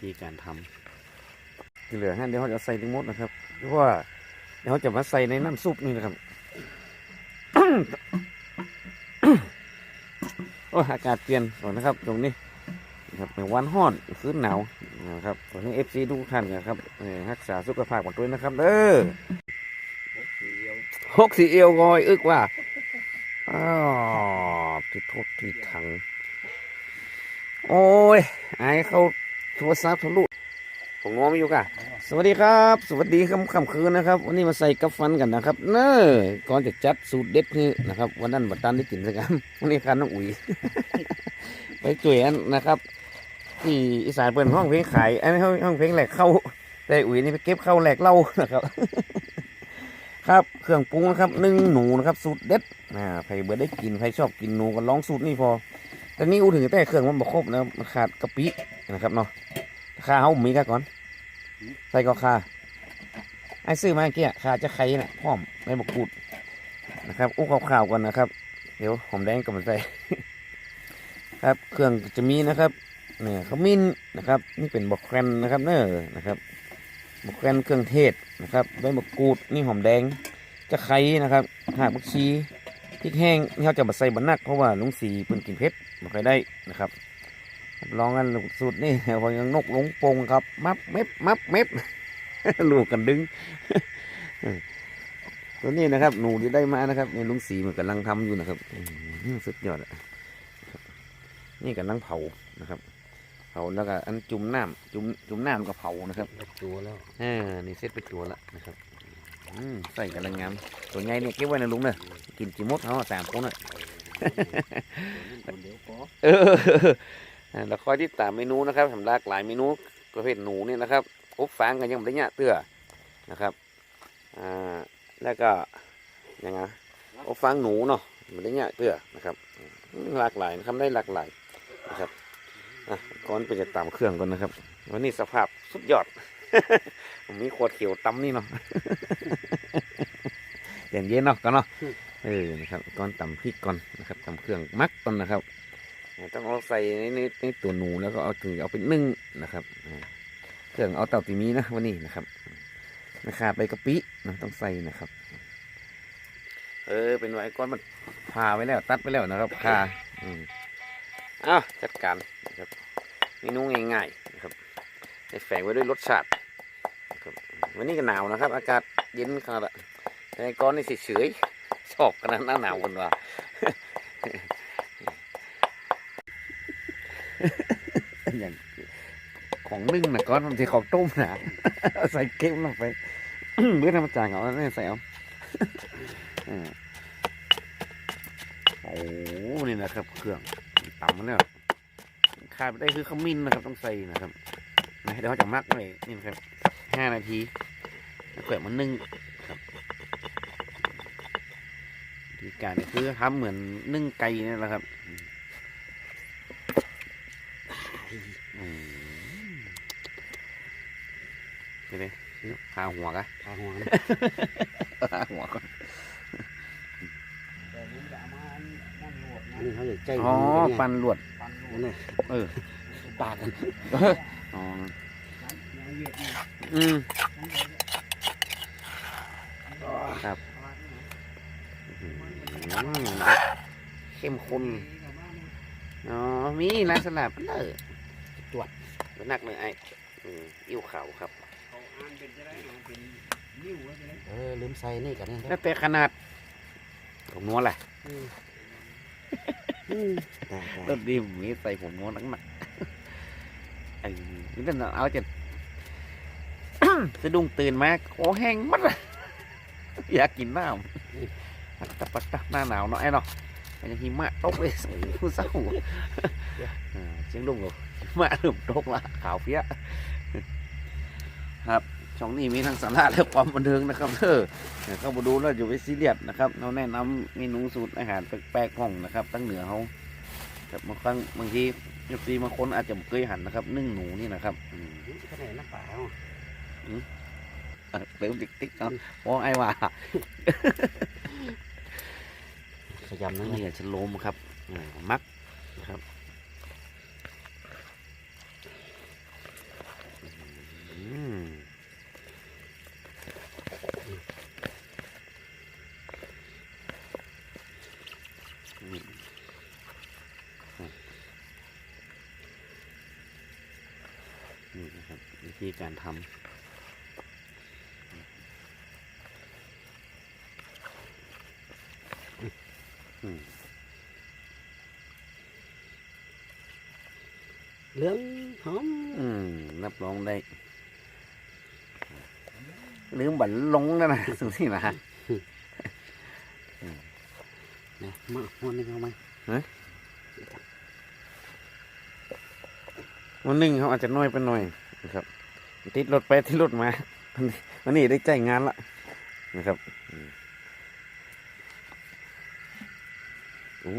ธีการทำที่เหลือฮะเดี๋ยวเขาจะใส่ทั้งหมดนะครับเพราะว่าเดี๋ยวเขาจะมาใส่ในน้ำซุปนี่นะครับโอ้อากาศเปลี่ยนก่อนนะครับ ตรงนี้นะครับในวันฮ้อนคืนหนาวนะครับตอนนี้เอฟซีทุกท่านนะครับเอ่อรักษาสุขภาพของตัวเองนะครับเด้อหกสีเอวงอยอึกว่าอ้าวที่โทษที่ถัง โอ้ยไอเขา โทรศัพท์ทะลุผมงอไม่อยู่ก่ะ สวัสดีครับ สวัสดีค่ำค่ำคืนนะครับ วันนี้มาใส่กับฟันกันนะครับ เนอก่อนจะจัดสูตรเด็ดคือนะครับ วันนั้นบัดตันได้กินสักคำวันนี้คันน้องอุ๋ย ไปจุ๋ยอันนะครับที่อีสานเปิดห้องเพลงขายอันนี้ห้องเพลงแหลกเข้าแต่อุ๋ยนี่ไปเก็บเข้าแหลกเล่านะครับ ครับเครื่องปรุงนะครับนึ่งหนูนะครับ สูตรเด็ดอ่าใครเบิร์ได้กินใครชอบกินหนูก็ลองสูตรนี้พอแต่นี่อูถึงแต่เครื่องมันบกครบนะมันขาดกะปิ นะครับเนาะคาเขามีกันก่อน ใส่ก็คาไอ้ซื้อมาเมื่อกี้ค่าจะไข่น่ะพร้อมไม่บกกูดนะครับอู้ข่าวๆก่อนนะครับ เดี๋ยวหอมแดงกับมันใส่ครับเครื่องจะมีนะครับเนี่ยขมิ้นนะครับ นี่เป็นบกแครนนะครับเนอนะครับบกแครนเครื่องเทศนะครับใบมะกรูดนี่หอมแดง จะไข่นะครับหากบักชีพริกแห้งนี่เขาจะมาใส่บะนักเพราะว่าลุงสีเพิ่นกินเผ็ดไม่ค่อยได้นะครับ รับรองกันสูตรนี่พอยังนกหลงปงครับ มับเม็บมับเม็บลูกกันดึง ตัวนี้นะครับ หนูที่ได้มานะครับในลุงสีมันกำลังทำอยู่นะครับสุดยอดนี่กำลังเผานะครับเผาแล้วก็อันจุ่มน้ำจุ่มจุ่มน้ำกับเผานะครับตัวแล้วเออนี่เสร็จไปตัวและนะครับอืใส่กำลังงามตัวใหญ่เนี่ยเก็บไว้ในลุงเนอะกินจิมดเขาสามคนน่ะเดี๋ยเออ แล้วคอยที่ตามเมนูนะครับสำหรับหลายเมนูประเภทหนูเนี่ยนะครับอบฟางกันยังไม่ได้เนี่ยเตื้อนะครับอ่าแล้วก็ยังไงอบฟางหนูเนาะไม่ได้เนี่ยเตื้อนะครับหลากหลายนะครับได้หลากหลายนะครับอะก่อนไปจะตามเครื่องก่อนนะครับ วันนี้สภาพสุดยอดผมมีขวดเขียวตำนี่เนาะเย็นเย็นเนาะก่อนเนาะเออนะครับก่อนตำพริกก่อนนะครับตำเครื่องมักก่อนนะครับ ต้องเอาใส่ในในในตัวหนูแล้วก็เอาถึงเอาไปนึ่งนะครับอ่าเครื่องเอาเต่าตีมีนะวันนี้นะครับนะขาดใบกะปินะต้องใส่นะครับ เออเป็นไว้ก้อนมันพาไว้แล้ว ตัดไว้แล้วนะครับคาอืมอ้าวจัดการนะครับเมนูง่ายๆนะครับในแฝงไว้ด้วยรสชาตินะครับวันนี้ก็หนาวนะครับ อากาศเย็นขนาดละแต่ไอ้ก้อนนี่เฉยๆชอบขนาดหน้าหนาวกันว่า อย่างของนึ่งนะก้อนมันจะของต้มนะใส่เก็มลงไปเมื่อธรรมจางเอาแล้วใส่เอาอืมโอ้โหนี่นะครับ เครื่องตำมันแล้วขาดไม่ได้คือขมิ้นนะครับ ต้องใส่นะครับนะเดี๋ยวเขาจะมักไว้นี่นะครับห้านาทีแล้วเกิดมันนึ่งครับวิธีการคือทำเหมือนนึ่งไก่นี่แหละครับ เดี๋ยวนี้หาหัวกะทางหัวหาหัวก่อนอันนี้เขาจะใจอ๋อปันหลวดนั่นน่ะเออปากกันอ๋ออืมครับอืมเข้มข้นอ๋อ มีลายสลับเลยจวดเป็นนักเลยไอ้อืมอิ่วขาวครับ เออลืมใส่นี่กันนี่คแล้รับวแต่ขนาดผมนวลแหละอืมได้ได้ต้นดีผมมีใส่ผมนวลหนักหนักไอ้นี่เป็นเอาจะสะดุ้งตื่นมาคอแห้งมัดอะอยากกินน้ำปักตะปักตะหน้าหนาวเนาะไอ้เนาะมันยังหิมะตกเลยผู้เศร้าอ่าเชียงดุงเลยหิมะเริ่มตกละขาวเพี้ยครับ ช่องนี้มีทั้งสาระและความบันเทิงนะครับเออเข้ามาดูแล้วอยู่ไปซีเรียสนะครับเราแนะนำเมนูสูตรอาหารแปลกๆของนะครับ ตั้งเหนือเขาแต่บางครั้งบางทียกซีบางคนอาจจะบ่เคยหันนะครับ นึ่งหนูนี่นะครับอืมคะแนนน้ำเปล่าเออเติมติ๊กติ๊กเนาะเพราะไอ้ว่าขยำนั่นนี่เลยจะโลมครับอ่ามักนะครับอืม นี่นะครับวิธีการทำอืมเหลืองหอมอืมรับรองได้ลืมบันลงแล้วนะสุดที่นะนะมาหัวหนึงเอามา วันหนึ่งเขาอาจจะน้อยไปหน่อยนะครับ ติดรถไปที่รถมาวันนี้ได้ใจงานละนะครับโอ้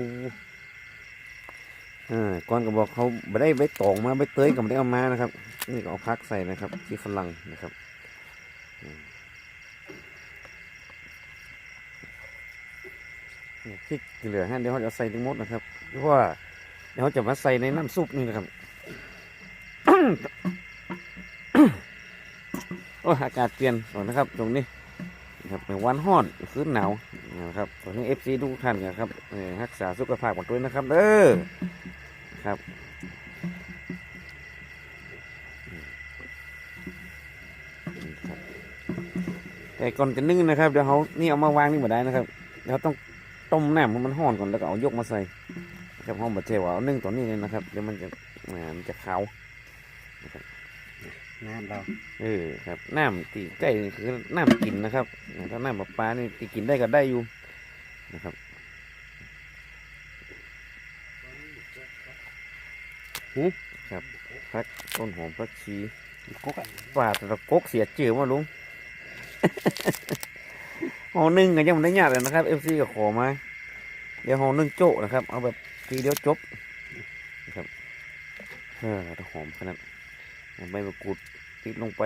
อก่อนก็บอกเขาไม่ได้ใบตองมาใบเตยก็ไม่ได้เอามานะครับ นี่ก็เอาพักใส่นะครับที่ฝรั่งนะครับอืมนี่พริกที่เหลือฮะเดี๋ยวเขาจะใส่ทั้งหมดนะครับเพราะว่าเดี๋ยวเขาจะมาใส่ในน้ำซุปนี่นะครับ โอ้ยอากาศเปลี่ยนก่อนนะครับ ตรงนี้ครับเป็นวันห้อนคืนหนาวนะครับตอนนี้เอฟซีทุกท่านนะครับเอ่อรักษาสุขภาพของตัวเองนะครับเด้อครับแต่ก่อนจะนึ่งนะครับเดี๋ยวเขานี่เอามาวางนี่มาได้นะครับเดี๋ยวเขาต้องต้มน้ำให้มันห้อนก่อนแล้วก็เอายกมาใส่ครับห้องบัตเทว่าเอานึ่งตัวนี้เลยนะครับเดี๋ยวมันจะมมันจะขาว น้ำเรา เออครับน้ำตีใกล้คือน้ำกินนะครับถ้าน้ำประปานี่ตีกินได้ก็ได้อยู่นะครับหูครับพักต้นหอมพักชีกุ๊กอะป่าแต่ละกกเสียจืดมาลุงห้องหนึ่งก็ยังไม่ได้ยากเลยนะครับเอฟซีก็ขอมาเดี๋ยวห้องหนึ่งโจะนะครับ เอาแบบทีเดียวจบนะครับเออถ้าหอมขนาด ใบมะกรูดติดลงไป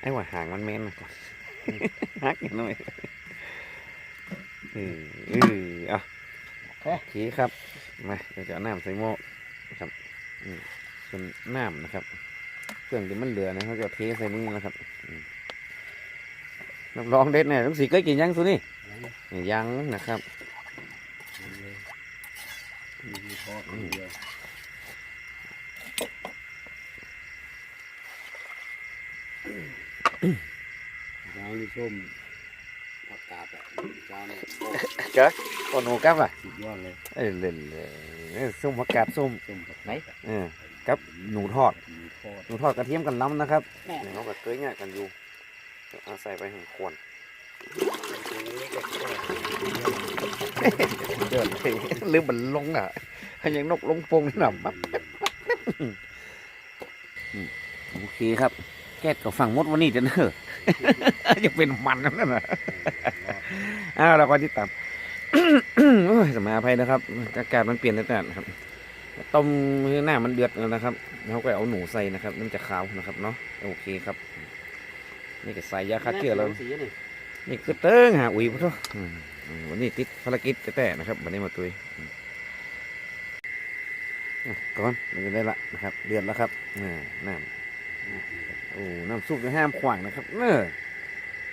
ไอ้ว่าหางมันแม่นมาก่อนฮักหน่อยเออเออเอาโอเคครับมาเดี๋ยวจะเอาน้ำใส่หม้อนะครับอืมส่วนน้ำนะครับเครื่องที่มันเหลือนะเขาจะเทใส่นี่นะครับอืมรับรองเด็ดแน่ลุงสีเคยกินยังสุนี่ยังนะครับมีทอดเดียว เจ้านี่ ส้มผักกาดอะเจ้าเนี่ยเจ๊โอโนกับอะสุดยอดเลยเอ้ยเล่นเลยเอ้ยส้มผักกาดส้มส้มผักไหนเออกับหนูทอดมีทอดหนูทอดกระเทียมกันล้ำนะครับแม่เนี่ยเขาก็เคยเนี่ยกันอยู่เอาใส่ไปให้ควรเดินไปลืมมันลงอะให้ยังนกลงโปงนี่หน่ะปั๊บอืมโอเคครับ แก๊สก็ฝั่งมดวันนี้จะเนอะจะเป็นมันนั่นน่ะอ้าวเราก็ติดตามโอ้ยสมัยอภัยนะครับ อากาศมันเปลี่ยนแล้วนะครับ ต้มให้หน้ามันเดือดแล้วนะครับแล้วก็เอาหนูใส่นะครับมันจะขาวนะครับเนาะโอเคครับ นี่ก็ใส่ยาฆ่าเชื้อแล้วสีนี่นี่คือเติ้งหาอุ้ยพุทโธอืมอืมวันนี้ติดภารกิจแต่ๆนะครับวันนี้มาตุยอืมอะก่อนมันจะได้ละนะครับ เดือดแล้วครับอ่าน้ำโอ้น้ำซุปจะห้ามขวางนะครับเนอะ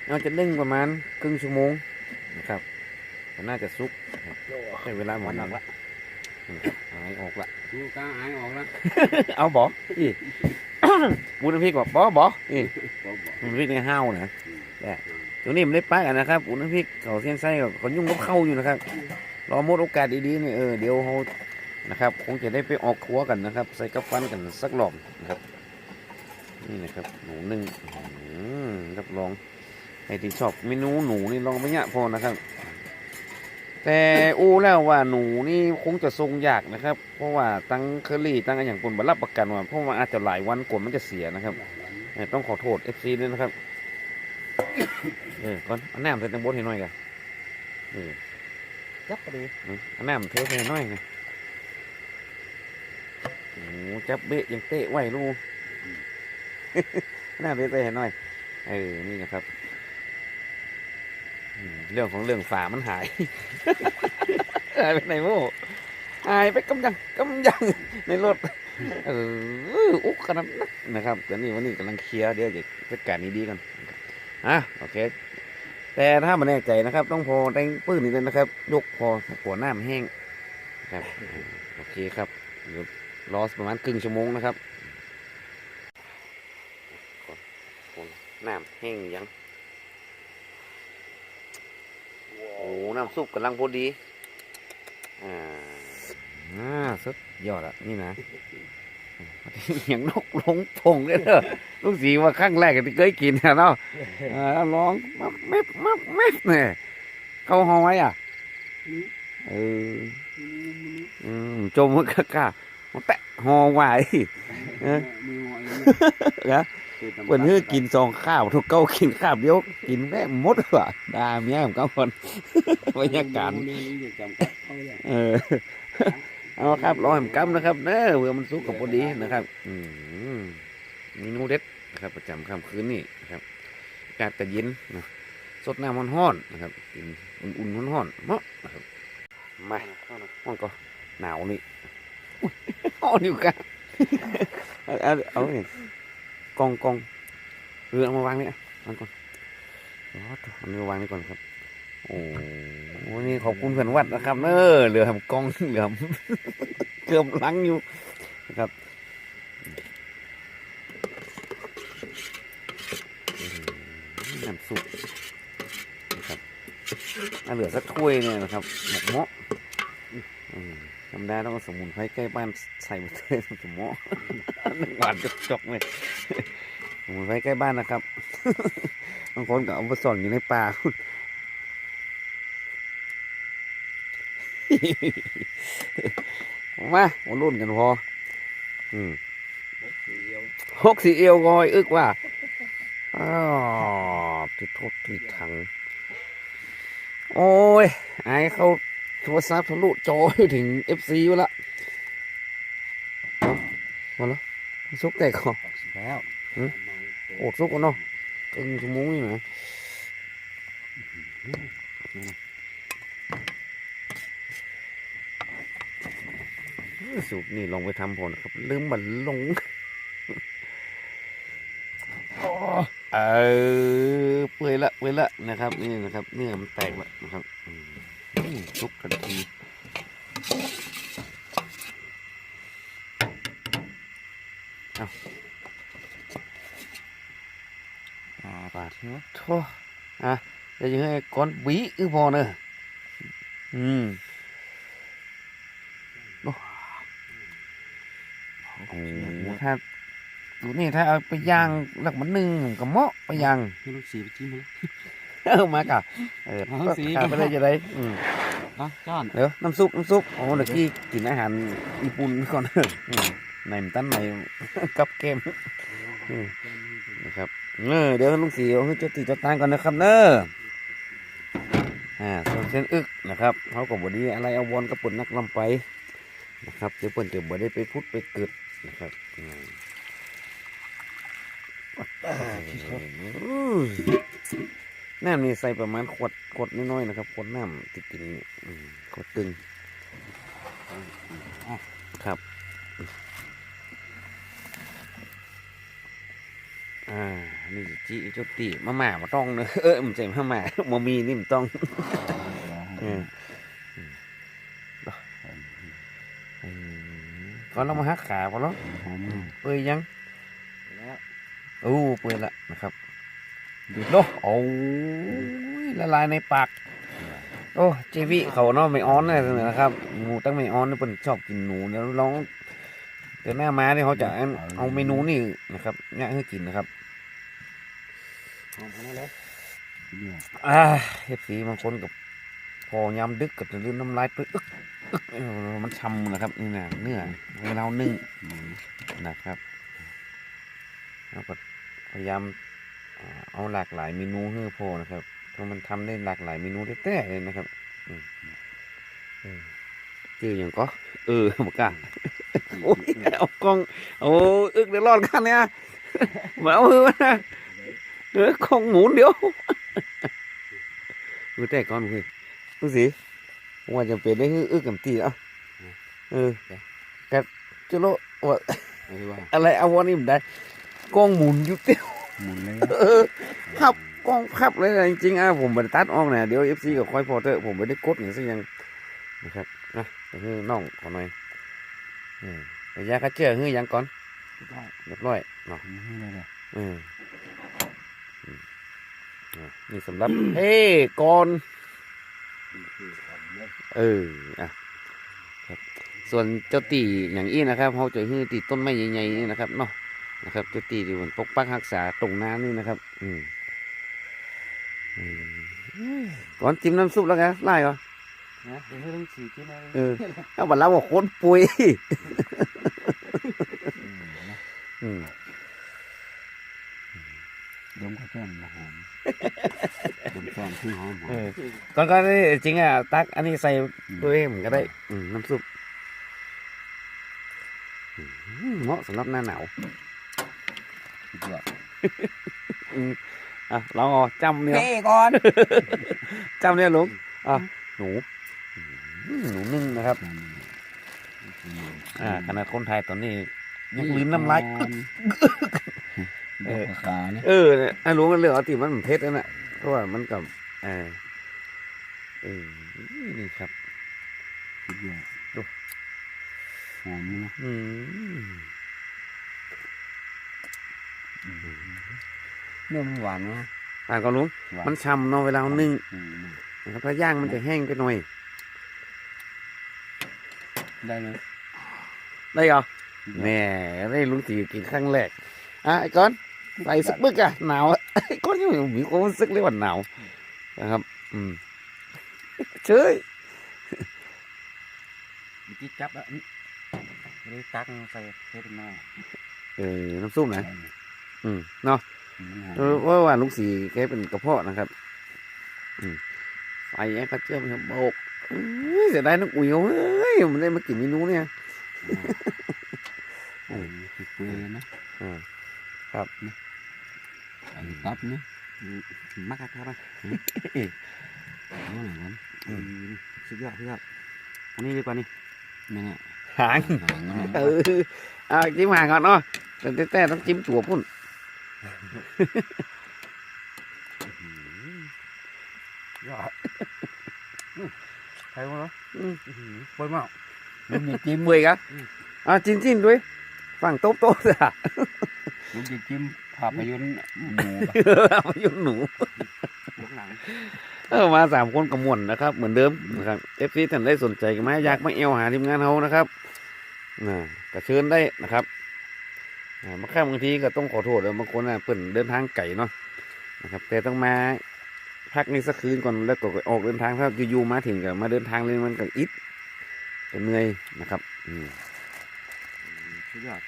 เราจะนึ่งประมาณครึ่งชั่วโมงนะครับก็น่าจะซุกใช้เวลาหมหมดดนะละหายออกละดูกล้าหายออกแล้วเอาบออีปูน้ำพริกบอกบอบออีบอกบอกน้ำพริกในห้าวนะตรงนี้มันได้ปะกันนะครับปูน้ำพริกเขาเส้นไส้กับเขายุ่งกับเข้าอยู่นะครับรอหมดโอกาสดีๆนี่เออเดี๋ยวเขานะครับ คงจะได้ไปออกครัวกันนะครับ ใส่กับฟันกันสักรอบ นี่นะครับหนูหนึ่งอื้อหือรับรองใครที่ชอบเมนูหนูนี่ลองไปเนี่ยพอนะครับ แต่อู้แล้วว่าหนูนี่คงจะทรงยากนะครับ เพราะว่าตั้งเคอรี่ตั้งอะไรอย่างคนบรับประกันว่าเพราะว่าอาจจะหลายวันกว่ามันจะเสียนะครับต้องขอโทษเอฟซีด้วยนะครับเออก่อนอาน้ำใส่ตังบดให้หน่อยกันเออจับไปดิอาน้ำเทใส่หน่อยนะโอ้จับเบะยังเตะไหวลูก น้ำเทใส่ให้น่อย เออ นี่นะครับเรื่องของเรื่องฝามันหาย หายไปไหนโม่หายไปกำยังกำยังในรถ เอออุกขนาดนั้นนะครับแต่นี่วันนี้กำลังเคลียร์เดี๋ยวจะจัดการนี้ดีกันอะโอเค แต่ถ้ามันแน่ใจนะครับ ต้องพอแรงปื้นนิดนึงนะครับ ยกพอหัวหน้ามันแห้งครับโอเคครับเดี๋ยวรอประมาณครึ่งชั่วโมงนะครับ น้ำแห้งยังโอ้น้ำซุปกำลังพอดี อ่าอ่าสุดยอดอะนี่นะอย่างนกหลงพงเลยเด้อลูกสีว่าครั้งแรกที่เคยกินนะเนาะอ่าร้องมับเม็บมับเม็บเนี่ยเขาหอไว้อะเอออืมจมมันกะกะมันแตะหอไว้เออมีหอยนะ เปิ่นเฮือกินซองข้าวทุกเก้ากินข้าวเดียวกินแม่หมดว่ะดาเมียผมก็คนบรรยากาศนี่นี่จำกัดเขาเลยเออเอาครับรอให้มันกำนะครับเนอะเพื่อมันสุกกับพอดีนะครับ อืมเมนูเด็ดนะครับ ประจำค่ำคืนนี่นะครับอากาศก็เย็นนะสดน้ำมันห้อนๆนะครับกินอุ่นๆห้อนๆเนาะนะครับมาห้อนก็หนาวนี่อุ๊ยห้อนอยู่กันเอาเอาเอาเนี่ย กองกองเรือเอามาวางนี่อะวางก่อนอ๋อเอานี้มาวางนี่ก่อนครับ โอ้โหนี่ขอบคุณเพื่อนวัดนะครับเนอเหลือมกองเหลือมเกือบลังอยู่นะครับน้ำซุปนะครับอะเหลือสักถ้วยเนี่ยนะครับหมกเมาะอืมธรรมดาต้องสมุนไพรใกล้บ้านใส่หมดเลยสมเมาะหวานจกๆเลย ไพรใกล้บ้านนะครับ บางคนก็เอาไปซ่อนอยู่ในป่ามามารุ่นกันพอ อืมหกสี่เอวกอยอึกว่าอ้าวที่โทษที่ถัง โอ้ย ไอายเขาโทรศัพท์ทะลุจออยู่ถึงเอฟซีอยู่ละเอามาแล้ว ซุกแต่ก่อนแล้วโอดซุกกันเนาะครึ่งชั่วโมงนี่นะสูบนี่ลองไปทำผลครับ ลืมมันลงเออเปื่อยละเปื่อยละนะครับ นี่นะครับเนื้อมันแตกละนะครับอืมอืมซุกทันทีเอาอ่าปาดเนาะโถ่อะเดี๋ยวจะให้ก้อนบีอือพอเนอะอืมโอ้โหถ้าดูนี่ถ้าเอาไปย่างหลักมันหนึ่ง กับเมาะไปย่างให้ลูกสีไปกินมาเออมากะเออเอาสิขาดไปได้จะได้อืมนะจ้อนเดี๋ยวน้ำซุปน้ำซุปโอ้เดี๋ยวกี้กินอาหารญี่ปุ่นก่อนอืมในมันตั้นในกับเกมอืมนะครับ เออเดี๋ยวลุงสีเอาให้เจ้าตีเจ้าตางก่อนนะครับเนอะอ่าส่วนเส้นอึกนะครับเขาก็บอดีอะไรเอาวอนกับปุ่นนักลำไปนะครับเดี๋ยวเปิ่นจะบ่ได้ไปพุดไปเกิดนะครับน้ำนี่ใส่ประมาณขวดขวดน้อยๆนะครับขวดน้ำที่กินขวดตึงครับ อ่า นี่จีจุตีมาหม่ามาต้องเนอะเออมันใจมาหม่ามามีนี่มันต้องเอออืมก่อนเรามาหักขาพอแล้วเปื่อยยังแล้วโอ้เปื่อยละนะครับดูดโลโอ้ยละลายในปากโอ้เจวิเขาเนาะไม่อ้อนเลยนะครับหมูตั้งไม่อ้อนนี่เป็นชอบกินหนูเดี๋ยวลองเดี๋ยวหน้ามาเนี่ยเขาจะเอาเมนูนี่นะครับ เนี่ยให้กินนะครับหอมขนาดแล้วเนี่ยอ่าเฮ็ดสีบางคนกับพอยำดึกกับจะลืมน้ำลายไปอึกอึกเออมันช้ำนะครับนี่นะเนื้อเวลานึ่งอืมนะครับแล้วก็พยายามอ่าเอาหลากหลายเมนูให้พอนะครับเพราะมันทำได้หลากหลายเมนูแท้ๆเลยนะครับอืมเออชื่ออย่างก็ เออหมกกล้าโอ้ยเอากล้อง โอ้อึกเดี๋ยวรอดกันเนี่ยเห มือนเอาเออมาเออกล้องหมุนเดี๋ยวเออแต่ก่อนเพื่อนดูสิว่าจะเป็นได้ฮึอึกกับตีเอะเออกับจุโลว่าเอาที่ว่าอะไรเอาวันนี้มันได้กล้องหมุนอยู่เตี้ยวหมุนเลยเออพับกล้องพับเลยนะจริงๆอะผมบันตัดออกนะเดี๋ยวเอฟซีกับคอยพอเตอร์ผมไม่ได้กดอย่างสักอย่างนะครับนะแต่คือน้องขอหน่อยอืมแต่ยาคัดเจือคือหยังก่อนได้ เรียบร้อยเนาะนี่เลยเลยอืมอืมอะนี่สำหรับ เฮ้ก่อนนี่คือความเลิศเอออะครับส่วนเจ้าตีอย่างอี้นะครับเขาจะฮื้อตีต้นไม้ใหญ่ๆนี่นะครับเนาะนะครับเจ้าตีที่มันปกปักรักษาตรงน้ำนี่นะครับ อืมอืมก่อนจิ้มน้ำซุปแล้วกันไล่ก่อนนะเดี๋ยวให้ต้องฉีดใช่ไหมเออเอาบัดเราว่าโคนปุยมนะ อืมดมข้าวต้มนะหอมดมแฟนที่หอมหอมก่อนก็นี่จริงอะตักอันนี้ใส่ด้วยมันก็ได้ อืมน้ำซุปเหมาะสำหรับหน้าหนาวสุดยอดอะเราเอจำเนี่ยเฮ้ก่อนจำเนี่ยลุงอะหนูหนูนึ่งนะครับ อ่าขนาดคนไทยตอนนี้ ยังลืมน้ำลายเออขาเนี่ยเออเนี่ยไอ้รู้มันเรื่องเอาติมันเผ็ดนั่นแหละเพราะว่ามันกับเออเออนี่ครับสุดยอดดูหอมนะอืมเนื้อมันหวานนะอ่านก่อนลุงหวานมันฉ่ำเนาะเวลาเอานึ่งอืมนะครับถ้าย่างมันจะแห้งไปหน่อย ได้เลยได้เหรอ แหน่ได้ลุงตีกินครั้งแรกอะไอ้ก้อนใส่สักบึกอะหนาวอะไอ้ก้อนยังมีความรู้สึกเลยว่าหนาวนะครับ อืมเชยเมื่อกี้จับแล้วนี่ไม่ได้ตักใส่เทปหน้าเออน้ำซุปนะอืมเนาะมันหอมเออว่าว่าลุงสีแกเป็นกระเพาะนะครับ อืมใส่แอกระเจี๊ยบครับโบกเอ้ยเสียดายนักอุ๋ยเอ้ยมันได้มากินเมนูเนี่ยโอ้ยเปื่อยๆนะอ่าครับไอ้ครับนะมักกะครับอะเอาหน่อยกันอืมสุดยอดสุดยอดอันนี้ดีกว่านี่นี่นแหละหางหางมันเออเอาจิ้มหางก่อนเนาะแต่แต่ต้องจิ้มตัวพุ่นยอดใครวะเนาะปวยมากลุงจะจิ้มเมื่อยกะอ่าจิ้มจิ้มด้วย ฝั่งโต๊ะโต๊ะจ้ะลุงจะจิ้มภาพยนตร์หมูเอามายุ่งหนูยกหลังเออมาสามคนกระมวลนะครับ เหมือนเดิมนะครับเอฟซีท่านได้สนใจกันไหมอยากมาเอวหาทีมงานเขานะครับนะก็เชิญได้นะครับอ่าบางครั้งบางทีก็ต้องขอโทษเลยบางคนน่ะเปิ่นเดินทางไกลเนาะนะครับ แต่ต้องมาพักนี่สักคืนก่อนแล้วก็ออกเดินทางถ้าอยู่ๆมาถึงก็มาเดินทางเลยมันก็อิดก็เหนื่อยนะครับอืมสุดยอด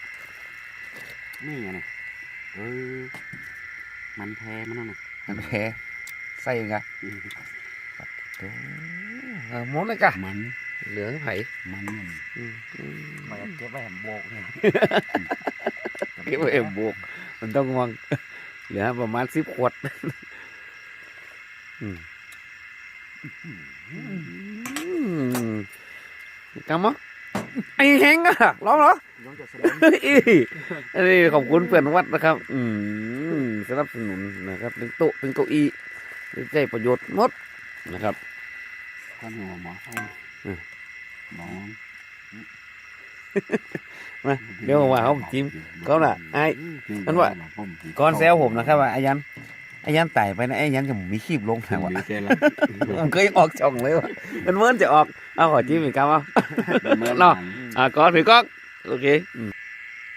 นี่ไงเนี่ยเออมันแท้มันนั่นน่ะมันแพ้ใส่กะอืมโอ้เออหมดเลยกะมันเหลือไผ่มันเนี่ยอืมอืมมันเก็บไว้แหมโบกเนี่ยเก็บไว้เอ็มบวกมันต้องวางเหลือประมาณสิบขวดอืมอืมกำมะ ไอ้แห้งอะร้องเหรอน้องจะแสดงอีอันนี้ขอบคุณเพื่อนวัดนะครับ อืมสนับสนุนนะครับถึงโต๊ะถึงเก้าอี้ได้ประโยชน์หมดนะครับข้าวเหนียวหมอเข้าอืมหมอมาเดี๋ยวว่าเขาจิ้มเขาน่ะไอ้มันว่าก่อนแซวผมนะครับว่าอายัน อายันไต่ไปนะไอายันกับมีคีบลงนะวะเจละผมเคยออกช่องเลยวะมันเมื่อนจะออกเอาขอจิ้มอีกครับเอาเนาะอะก้อนถือกล้องโอเคอืม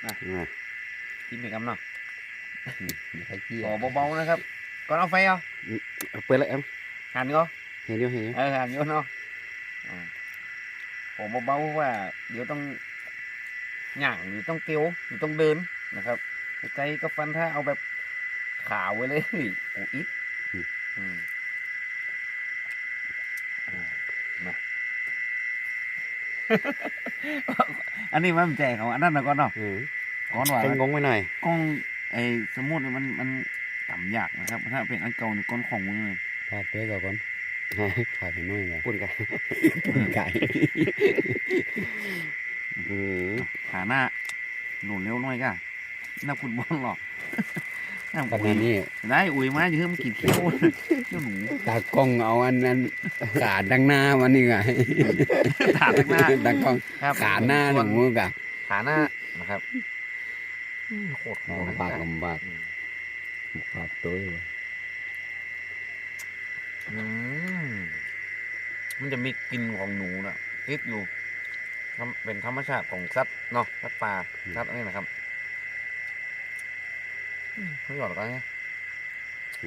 อะมาจิ้มอีกครับเนาะใครเกี่ยขอเบาๆนะครับก่อนเอาไฟเอาเอาเปิดเลยเอ็มหันก็เห็นอยู่เห็นอยู่เออหันอยู่เนาะอ่าขอเบาๆเพราะว่าเดี๋ยวต้องหย่างหรือต้องเตียวหรือต้องเดินนะครับใจก็ฟันถ้าเอาแบบ ขาวไว้เลยโอ้อิดอืมอันนี้มันแจกของอันนั้นนะก่อนเนาะอืมก่อนว่าให้งงไปหน่อยกล้องไอ้สมุดเนี่ยมันมันต่ำยากนะครับถ้าเป็นอันเก่าเนี่ยก้อนของมือเลยพาดเต้ก่อนก่อนขาดไปหน่อยไงปุ่นกันไก่อืมขาหน้าหนุนเร็วหน่อยก่ะนักฟุตบอลหรอก น้ำขอุ๋ณะยนี้ได้อุ๋ยมาอยู่เพิ่มกินเขี้ยวเขี้ยวหนูตากล้องเอาอันนั้นขาดังหน้ามันนี่ไงถามหน้าตากล้องครับขาหน้าหนูกะขาหน้านะครับโคตรโหดลำบากลำบากปากตัวอยู่อืมมันจะมีกลิ่นของหนูนะติดอยู่ทำเป็นธรรมชาติของสัตว์เนาะสัตว์ป่าสัตว์อันนี้นะครับอืม ไม่หยอดกันไง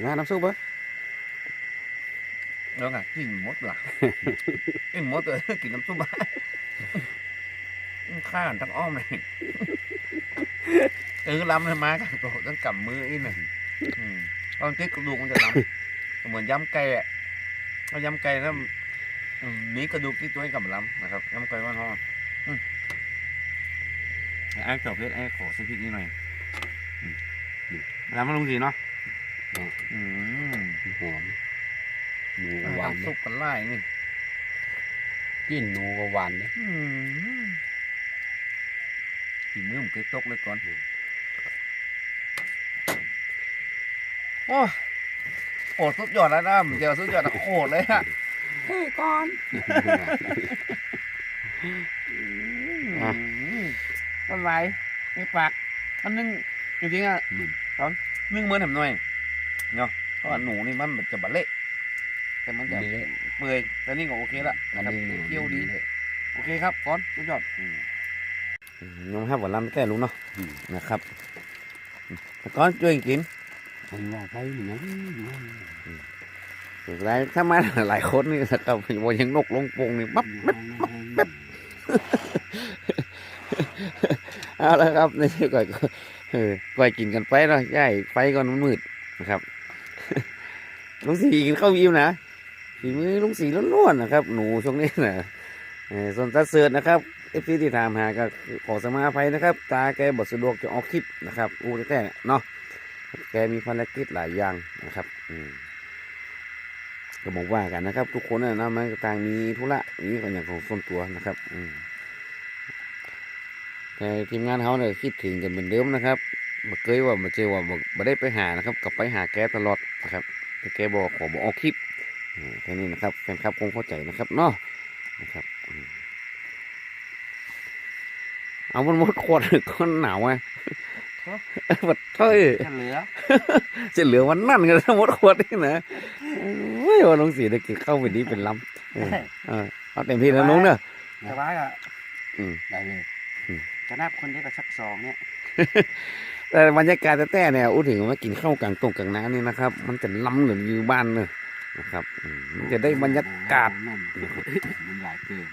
งานน้ำซุปปะแล้วไงกินมดหล่ะกินมดเลยกินน้ำซุปบ้าข้าทั้งอ้อมเลยเออล้ำเลยมากันโตต้องกำมืออีน่ะอืมตอนติดกระดูกมันจะล้ำเหมือนย้ำไก่อะเอาย้ำไก่แล้วอืมมีกระดูกที่ตัวให้กับล้ำนะครับย้ำไก่ว่าห้องอืมไอ้จบเพชรไอ้ขอซื้อพริกนิดหน่อยอืม แล้วมาลงสีเนาะอืมหอมหนูหวาวก็หานนซุปกันไล่นี่กินหนูก็หวานเลยอืมขีมือมันเคยตกเลยก่อนโอ้โหสุดยอดแล้วนะเดี๋ยวสุดยอดนะโคตรเลยอะเฮ้ยก่อนอะต้นไม้มีปากมันนึ่งจริงๆอะ ตอนนึ่งมือหน่อยหน่อยเนาะเพราะว่าหนูนี่มันจะบะเละแต่มันจะนี่เลยเปื่อยแต่นี่ก็โอเคละอันนะครับนี้เคี่ยวดีโอเคครับก้อนสุดยอดน้องครับหวานลำแต่ลุงเนาะนะครับแต่ก้อนช่วยกินมันว่าไปหนึ่งสุดท้ายถ้ามาหลายคนนี่นะครับโมยังนกลงโปงนี่ปั๊บ เอาละครับนี่ก่อย เออก่อยกินกันไปเนาะย่ายไฟก่อนมันมืดนะครับ ลุงสีกินข้าวอิ่มนะฝีมือลุงสีล้วนๆนะครับ หนูช่วงนี้นะส่วนตาเสือนะครับเอฟซีที่ถามหาก็ขอสมาภัยนะครับ ตาแกบทสะดวกจะออกคลิปนะครับ อูแต่เนาะแกมีภารกิจหลายอย่างนะครับ อืก็บอกว่ากันนะครับ ทุกคนนะนะมันต่างมีธุระนี้ก็อย่างของส่วนตัวนะครับ อืม แต่ทีมงานเขาเนี่ยคิดถึงกันเหมือนเดิมนะครับมาเคยว่ามาเจอว่าบ่บ่ได้ไปหานะครับกลับไปหาแกตลอดนะครับแต่แกบอกขอบอกออกคลิปอ่าแค่นี้นะครับแฟนคลับคงเข้าใจนะครับเนาะนะครับอืมเอามันหมดขวดคนหนาวไงบัดเท่ยจะเหลือจะเหลือวันนั่นกันทั้งหมดขวดนี่นะเฮ้ยว่าลงสีได้กินข้าวไปนี้เป็นลำเออเออเอาเต็มที่แล้วน้องเนอะแต่ว่าอะอืมได้เลย จะนับคนเดียวกับสักสองเนี่ย แต่บรรยากาศแต่ๆเนี่ยอู้ถึงว่ากินข้าวกลางตรงกลางน้ำนี่นะครับ มันจะล้ำเหลืออยู่บ้านเลยนะครับอืมมันจะได้บรรยากาศมันหลายเกิน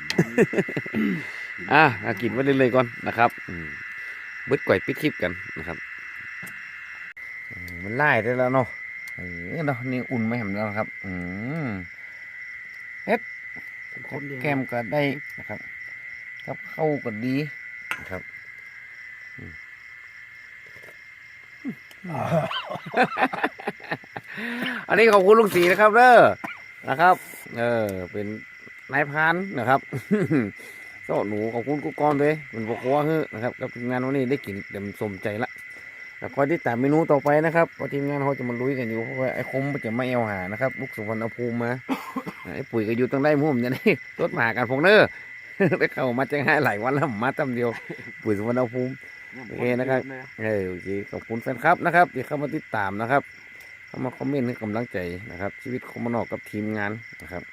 อะเอากินไว้เลยๆก่อนนะครับอืมเบิดก่อยปิดคลิปกันนะครับอืมมันไล่ได้แล้วเนาะเออเนาะนี่อุ่นไม่เห็นแล้วครับ อืมเฮ็ดแกมก็ได้นะครับกับข้าวก็ดีนะ ครับอันนี้ขอบคุณลุงศรีนะครับเด้อนะครับ เออ เป็นนายพานนะครับโซ่หนูขอบคุณกุ๊กกอนด้วยเป็นพวกวัวเฮ้อนะครับกับทีมงานวันนี้ได้กินเต็มสมใจละแล้วคอยติดตามเมนูต่อไปนะครับพราะทีมงานเขาจะมาลุยกันอยู่เพราะว่าไอ้คมมันจะไม่เอาหานะครับลูกสุวรรณภูมิมาไอ้ปุ๋ยก็อยู่ตั้งได้มุ่มจะได้รถหมาหากันพงเนอร์ ได้เข้ามาจะให้หลายวันแล้วมาตำเดียวปุ๋ยสุวรรณภูมิโอเคนะครับเออโอเคขอบคุณแฟนครับนะครับที่เข้ามาติดตามนะครับ เข้ามาคอมเมนต์ให้กำลังใจนะครับ ชีวิตคมนอกกับทีมงานนะครับ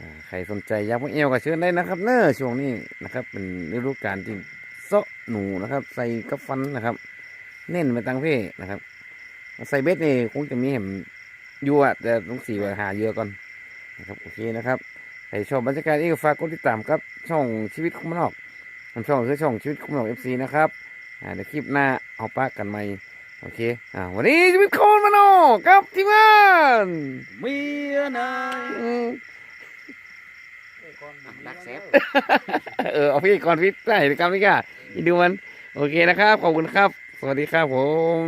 อ่าใครสนใจอยากมาเอวก็เชิญได้นะครับ เนอช่วงนี้นะครับ เป็นฤดูกาลที่เซาะหนูนะครับ ใส่กับฟันนะครับ เน้นไปตังเพ่นะครับ ใส่เบ็ดนี่คงจะมีเห็มอยู่อะแต่ต้องสีว่าหาเยอะก่อนนะครับโอเคนะครับ ใครชอบบรรยากาศนี้ก็ฝากกดติดตามครับช่องชีวิตคมนอกผมช่องคือช่องชีวิตคมนอกเอฟซีนะครับอ่าในคลิปหน้าเอาปะกันใหม่โอเคอ่าวันนี้ชีวิตโคนมาโนกับทีมงานเมียนายอืมรักเซฟเออเอาพี่ก่อนพี่ได้กรรมนี่ก่ะอีดูมันโอเคนะครับขอบคุณครับ สวัสดีครับผม